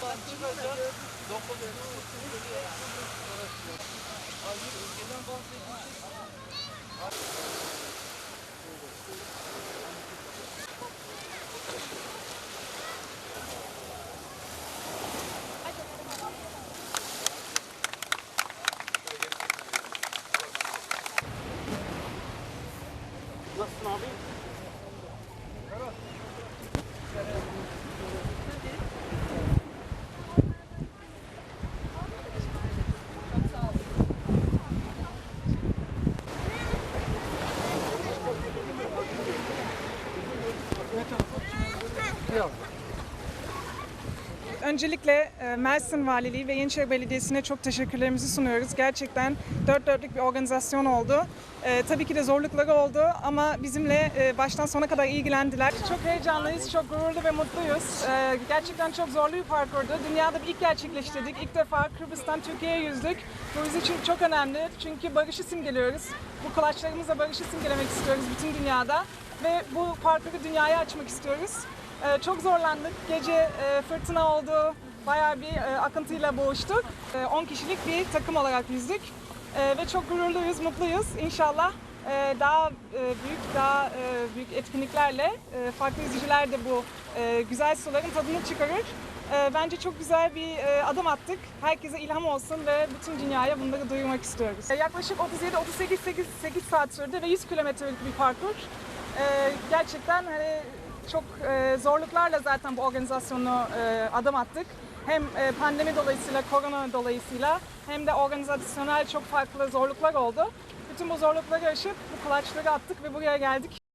Buradan çıkacak. Dokuz Hayır, ülkeden bahsediyorsun. Nasılsın abi? Ferhat. Öncelikle e, Mersin Valiliği ve Yenişehir Belediyesi'ne çok teşekkürlerimizi sunuyoruz. Gerçekten dört dörtlük bir organizasyon oldu. E, tabii ki de zorlukları oldu ama bizimle e, baştan sona kadar ilgilendiler. Çok heyecanlıyız, çok gururlu ve mutluyuz. E, gerçekten çok zorlu bir parkurdu. Dünyada bir ilk gerçekleştirdik. İlk defa Kıbrıs'tan Türkiye'ye yüzdük. Bu bizim için çok önemli çünkü barışı simgeliyoruz. Bu kolaçlarımızla barışı simgelemek istiyoruz bütün dünyada. Ve bu parkuru dünyaya açmak istiyoruz. Ee, çok zorlandık. Gece e, fırtına oldu. Bayağı bir e, akıntıyla boğuştuk. E, 10 kişilik bir takım olarak yüzdük. E, ve çok gururluyuz, mutluyuz. İnşallah e, daha e, büyük, daha e, büyük etkinliklerle e, farklı yüzücüler de bu e, güzel suların tadını çıkarır. E, bence çok güzel bir e, adım attık. Herkese ilham olsun ve bütün dünyaya bunları duyurmak istiyoruz. E, yaklaşık 37-38 8 saat sürdü ve 100 kilometrelik bir parkur. E, gerçekten hani çok e, zorluklarla zaten bu organizasyonu e, adım attık. Hem e, pandemi dolayısıyla, korona dolayısıyla hem de organizasyonel çok farklı zorluklar oldu. Bütün bu zorlukları aşıp bu kulaçları attık ve buraya geldik.